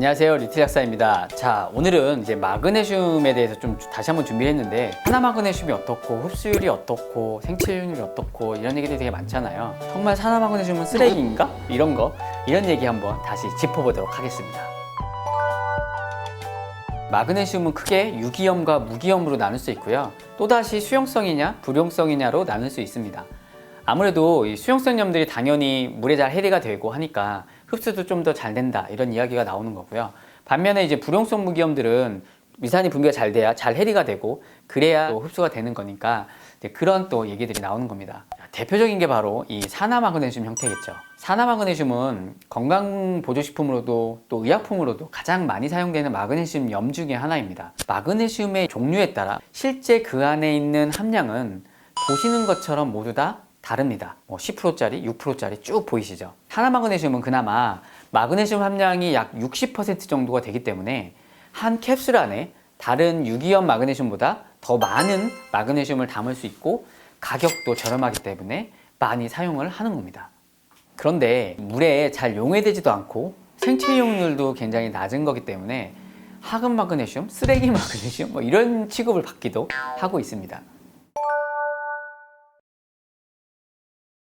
안녕하세요 리틀 약사입니다. 자 오늘은 이제 마그네슘에 대해서 좀 다시 한번 준비를 했는데 하나 마그네슘이 어떻고 흡수율이 어떻고 생체율이 어떻고 이런 얘기들이 되게 많잖아요. 정말 산화 마그네슘은 쓰레기인가? 이런 거 이런 얘기 한번 다시 짚어보도록 하겠습니다. 마그네슘은 크게 유기염과 무기염으로 나눌 수 있고요. 또다시 수용성이냐 불용성이냐로 나눌 수 있습니다. 아무래도 이 수용성 염들이 당연히 물에 잘 해리가 되고 하니까 흡수도 좀 더 잘 된다 이런 이야기가 나오는 거고요. 반면에 이제 불용성 무기염들은 미산이 분비가 잘 돼야 잘 해리가 되고 그래야 또 흡수가 되는 거니까 그런 또 얘기들이 나오는 겁니다. 대표적인 게 바로 이 산화마그네슘 형태겠죠. 산화마그네슘은 건강 보조식품으로도 또 의약품으로도 가장 많이 사용되는 마그네슘 염 중에 하나입니다. 마그네슘의 종류에 따라 실제 그 안에 있는 함량은 보시는 것처럼 모두 다 다릅니다. 뭐 10%짜리, 6%짜리 쭉 보이시죠? 산화마그네슘은 그나마 마그네슘 함량이 약 60% 정도가 되기 때문에 한 캡슐 안에 다른 유기염 마그네슘보다 더 많은 마그네슘을 담을 수 있고 가격도 저렴하기 때문에 많이 사용을 하는 겁니다. 그런데 물에 잘 용해되지도 않고 생체 이용률도 굉장히 낮은 거기 때문에 하급 마그네슘, 쓰레기 마그네슘 뭐 이런 취급을 받기도 하고 있습니다.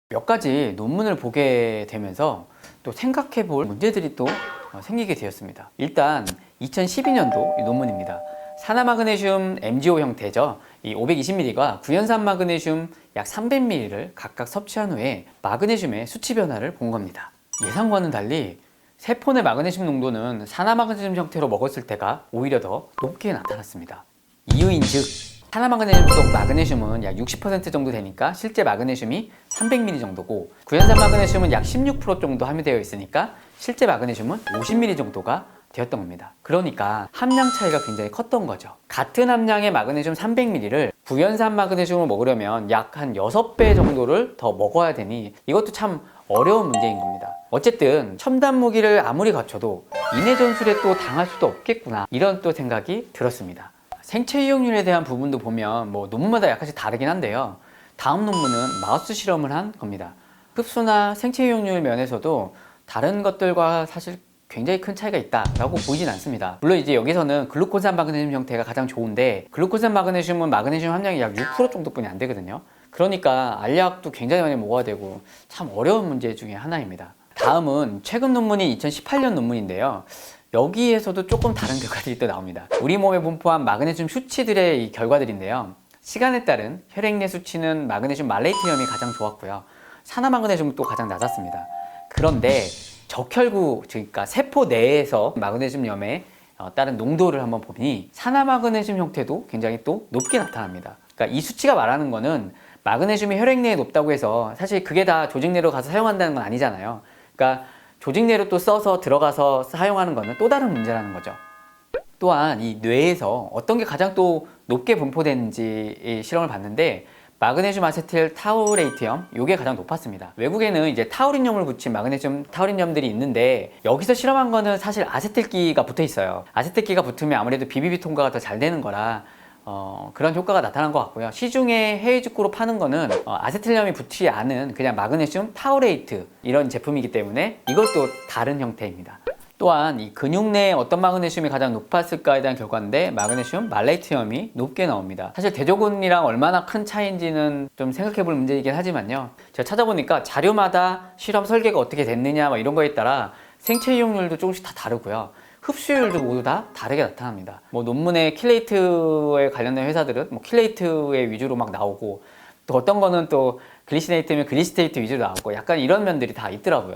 몇 가지 논문을 보게 되면서 또 생각해 볼 문제들이 또 어, 생기게 되었습니다. 일단 2012년도 논문입니다. 산화마그네슘 MgO 형태죠. 이 520mg가 구연산 마그네슘 약 300mg를 각각 섭취한 후에 마그네슘의 수치 변화를 본 겁니다. 예상과는 달리 세포 내 마그네슘 농도는 산화마그네슘 형태로 먹었을 때가 오히려 더 높게 나타났습니다. 이유인 즉 산화마그네슘 속 마그네슘은 약 60% 정도 되니까 실제 마그네슘이 300mg 정도고 구연산 마그네슘은 약 16% 정도 함유되어 있으니까 실제 마그네슘은 50mg 정도가 되었던 겁니다. 그러니까 함량 차이가 굉장히 컸던 거죠. 같은 함량의 마그네슘 300mg를 구연산 마그네슘을 먹으려면 약 한 6배 정도를 더 먹어야 되니 이것도 참 어려운 문제인 겁니다. 어쨌든 첨단 무기를 아무리 갖춰도 인해 전술에 또 당할 수도 없겠구나 이런 또 생각이 들었습니다. 생체 이용률에 대한 부분도 보면 뭐 논문마다 약간씩 다르긴 한데요. 다음 논문은 마우스 실험을 한 겁니다. 흡수나 생체 이용률 면에서도 다른 것들과 사실 굉장히 큰 차이가 있다라고 보이진 않습니다. 물론 이제 여기서는 글루코산 마그네슘 형태가 가장 좋은데 글루코산 마그네슘은 마그네슘 함량이 약 6% 정도뿐이 안 되거든요. 그러니까 알약도 굉장히 많이 먹어야 되고 참 어려운 문제 중에 하나입니다. 다음은 최근 논문이 2018년 논문인데요. 여기에서도 조금 다른 결과들이 또 나옵니다. 우리 몸에 분포한 마그네슘 수치들의 이 결과들인데요. 시간에 따른 혈액 내 수치는 마그네슘 말레이트염이 가장 좋았고요. 산화 마그네슘은 또 가장 낮았습니다. 그런데 적혈구, 그러니까 세포 내에서 마그네슘염의 어, 다른 농도를 한번 보니 산화 마그네슘 형태도 굉장히 또 높게 나타납니다. 그러니까 이 수치가 말하는 거는 마그네슘이 혈액 내에 높다고 해서 사실 그게 다 조직 내로 가서 사용한다는 건 아니잖아요. 그러니까 조직 내로 또 써서 들어가서 사용하는 거는 또 다른 문제라는 거죠. 또한 이 뇌에서 어떤 게 가장 또 높게 분포되는지 실험을 봤는데 마그네슘 아세틸 타우레이트염 이게 가장 높았습니다. 외국에는 이제 타우린염을 붙인 마그네슘 타우린염들이 있는데 여기서 실험한 거는 사실 아세틸기가 붙어 있어요. 아세틸기가 붙으면 아무래도 비비비 통과가 더 잘 되는 거라 어, 그런 효과가 나타난 것 같고요. 시중에 직구로 파는 거는 어, 아세틸륨이 붙지 않은 그냥 마그네슘 타우레이트 이런 제품이기 때문에 이것도 다른 형태입니다. 또한 이 근육 내에 어떤 마그네슘이 가장 높았을까에 대한 결과인데 마그네슘 말레이트염이 높게 나옵니다. 사실 대조군이랑 얼마나 큰 차이인지는 좀 생각해 볼 문제이긴 하지만요. 제가 찾아보니까 자료마다 실험 설계가 어떻게 됐느냐 뭐 이런 거에 따라 생체 이용률도 조금씩 다 다르고요. 흡수율도 모두 다 다르게 나타납니다. 뭐 논문에 킬레이트에 관련된 회사들은 뭐 킬레이트의 위주로 막 나오고 또 어떤 거는 또 글리시네이트면 글리시테이트 위주로 나오고 약간 이런 면들이 다 있더라고요.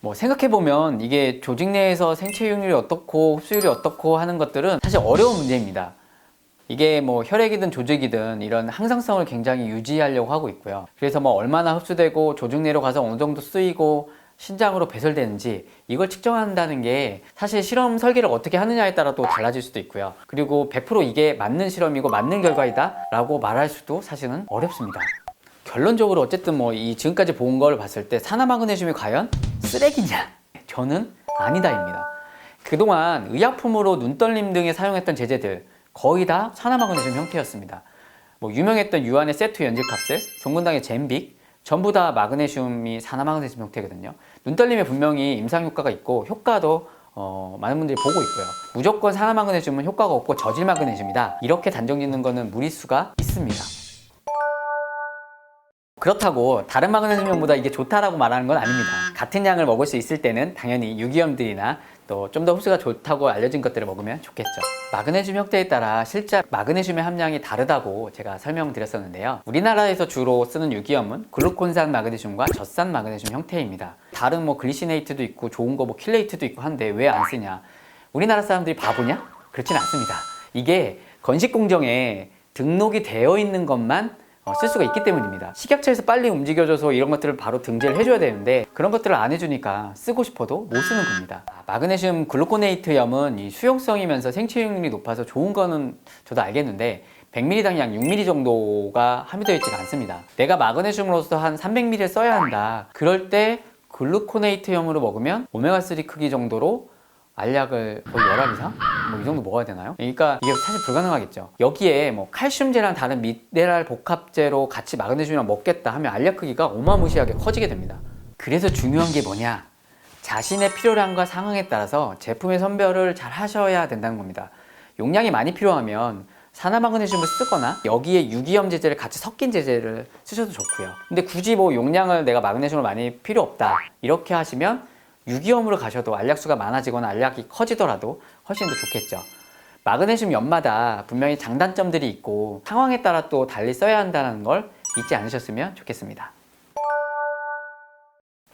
뭐 생각해보면 이게 조직 내에서 생체 이용률이 어떻고 흡수율이 어떻고 하는 것들은 사실 어려운 문제입니다. 이게 뭐 혈액이든 조직이든 이런 항상성을 굉장히 유지하려고 하고 있고요. 그래서 뭐 얼마나 흡수되고 조직 내로 가서 어느 정도 쓰이고 신장으로 배설되는지 이걸 측정한다는 게 사실 실험 설계를 어떻게 하느냐에 따라 또 달라질 수도 있고요. 그리고 100% 이게 맞는 실험이고 맞는 결과이다 라고 말할 수도 사실은 어렵습니다. 결론적으로 어쨌든 뭐 이 지금까지 본 걸 봤을 때 산화마그네슘이 과연 쓰레기냐? 저는 아니다입니다. 그동안 의약품으로 눈떨림 등에 사용했던 제제들 거의 다 산화마그네슘 형태였습니다. 뭐 유명했던 유한의 세트 연질 캅셀, 종근당의 젠빅 전부 다 마그네슘이 산화마그네슘 형태거든요. 눈떨림에 분명히 임상 효과가 있고 효과도 어, 많은 분들이 보고 있고요. 무조건 산화 마그네슘은 효과가 없고 저질 마그네슘이다. 이렇게 단정 짓는 거는 무리수가 있습니다. 그렇다고 다른 마그네슘용보다 이게 좋다라고 말하는 건 아닙니다. 같은 양을 먹을 수 있을 때는 당연히 유기염들이나 또 좀 더 흡수가 좋다고 알려진 것들을 먹으면 좋겠죠. 마그네슘 형태에 따라 실제 마그네슘의 함량이 다르다고 제가 설명드렸었는데요. 우리나라에서 주로 쓰는 유기염은 글루콘산 마그네슘과 젖산 마그네슘 형태입니다. 다른 뭐 글리시네이트도 있고 좋은 거 뭐 킬레이트도 있고 한데 왜 안 쓰냐? 우리나라 사람들이 바보냐? 그렇진 않습니다. 이게 건식 공정에 등록이 되어 있는 것만 어, 쓸 수가 있기 때문입니다. 식약처에서 빨리 움직여줘서 이런 것들을 바로 등재를 해줘야 되는데 그런 것들을 안 해주니까 쓰고 싶어도 못 쓰는 겁니다. 아, 마그네슘 글루코네이트염은 이 수용성이면서 생체용률이 높아서 좋은 거는 저도 알겠는데 100ml당 약 6ml 정도가 함유되어 있지가 않습니다. 내가 마그네슘으로서 한 300ml를 써야 한다. 그럴 때 글루코네이트염으로 먹으면 오메가3 크기 정도로 알약을 거의 열알 이상? 뭐 이 정도 먹어야 되나요? 그러니까 이게 사실 불가능하겠죠. 여기에 뭐 칼슘제랑 다른 미네랄 복합제로 같이 마그네슘이랑 먹겠다 하면 알약 크기가 어마무시하게 커지게 됩니다. 그래서 중요한 게 뭐냐? 자신의 필요량과 상황에 따라서 제품의 선별을 잘 하셔야 된다는 겁니다. 용량이 많이 필요하면 산화마그네슘을 쓰거나 여기에 유기염 제제를 같이 섞인 제제를 쓰셔도 좋고요. 근데 굳이 뭐 용량을 내가 마그네슘을 많이 필요 없다 이렇게 하시면 유기염으로 가셔도 알약수가 많아지거나 알약이 커지더라도 훨씬 더 좋겠죠. 마그네슘 염마다 분명히 장단점들이 있고 상황에 따라 또 달리 써야 한다는 걸 잊지 않으셨으면 좋겠습니다.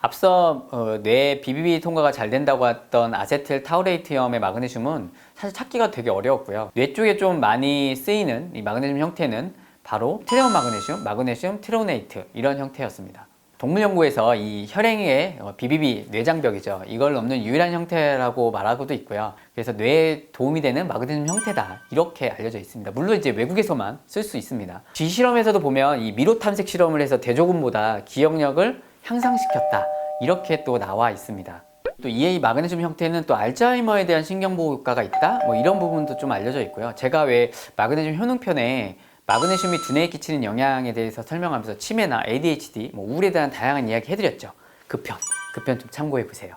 앞서 어, 뇌 BBB 통과가 잘 된다고 했던 아세틸 타우레이트염의 마그네슘은 사실 찾기가 되게 어려웠고요. 뇌 쪽에 좀 많이 쓰이는 이 마그네슘 형태는 바로 트레온 마그네슘, 마그네슘 트로네이트 이런 형태였습니다. 동물 연구에서 이 혈행의 어, BBB 뇌장벽이죠. 이걸 넘는 유일한 형태라고 말하고도 있고요. 그래서 뇌에 도움이 되는 마그네슘 형태다 이렇게 알려져 있습니다. 물론 이제 외국에서만 쓸 수 있습니다. 쥐 실험에서도 보면 이 미로 탐색 실험을 해서 대조군보다 기억력을 향상시켰다 이렇게 또 나와 있습니다. 또 EA 마그네슘 형태는 또 알츠하이머에 대한 신경보호 효과가 있다 뭐 이런 부분도 좀 알려져 있고요. 제가 왜 마그네슘 효능편에 마그네슘이 두뇌에 끼치는 영향에 대해서 설명하면서 치매나 ADHD, 뭐 우울에 대한 다양한 이야기 해드렸죠. 그 편, 그 편 좀 참고해 보세요.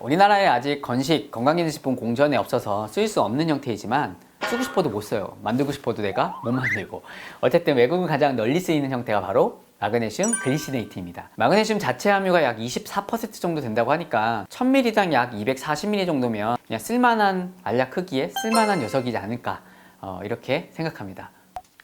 우리나라에 아직 건식, 건강기능식품 공전에 없어서 쓸 수 없는 형태이지만 쓰고 싶어도 못 써요. 만들고 싶어도 내가 못 만들고. 어쨌든 외국은 가장 널리 쓰이는 형태가 바로 마그네슘 글리시네이트입니다. 마그네슘 자체 함유가 약 24% 정도 된다고 하니까 1000ml당 약 240ml 정도면 그냥 쓸만한 알약 크기에 쓸만한 녀석이지 않을까 어, 이렇게 생각합니다.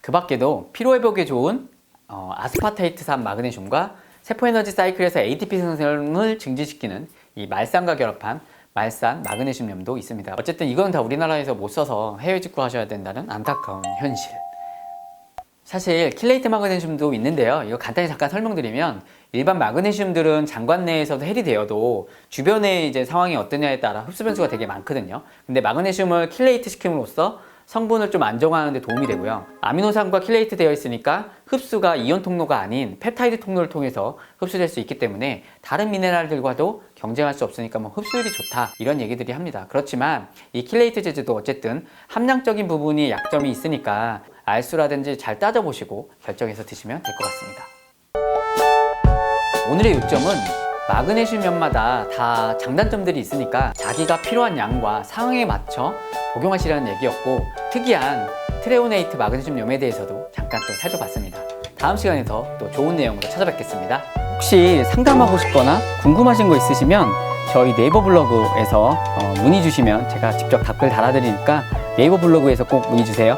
그 밖에도 피로회복에 좋은 어, 아스파테이트산 마그네슘과 세포에너지 사이클에서 ATP 생성을 증진시키는 이 말산과 결합한 말산 마그네슘염도 있습니다. 어쨌든 이건 다 우리나라에서 못 써서 해외 직구하셔야 된다는 안타까운 현실. 사실 킬레이트 마그네슘도 있는데요. 이거 간단히 잠깐 설명드리면 일반 마그네슘들은 장관 내에서도 헬이 되어도 주변의 이제 상황이 어떠냐에 따라 흡수 변수가 되게 많거든요. 근데 마그네슘을 킬레이트 시킴으로써 성분을 좀 안정화하는 데 도움이 되고요. 아미노산과 킬레이트 되어 있으니까 흡수가 이온 통로가 아닌 펩타이드 통로를 통해서 흡수될 수 있기 때문에 다른 미네랄들과도 경쟁할 수 없으니까 뭐 흡수율이 좋다 이런 얘기들이 합니다. 그렇지만 이 킬레이트 제제도 어쨌든 함량적인 부분이 약점이 있으니까 알수라든지 잘 따져보시고 결정해서 드시면 될 것 같습니다. 오늘의 요점은 마그네슘면마다 다 장단점들이 있으니까 자기가 필요한 양과 상황에 맞춰 복용하시라는 얘기였고 특이한 트레오네이트 마그네슘염에 대해서도 잠깐 또 살펴봤습니다. 다음 시간에서 또 좋은 내용으로 찾아뵙겠습니다. 혹시 상담하고 싶거나 궁금하신 거 있으시면 저희 네이버 블로그에서 어, 문의 주시면 제가 직접 답글 달아드리니까 네이버 블로그에서 꼭 문의 주세요.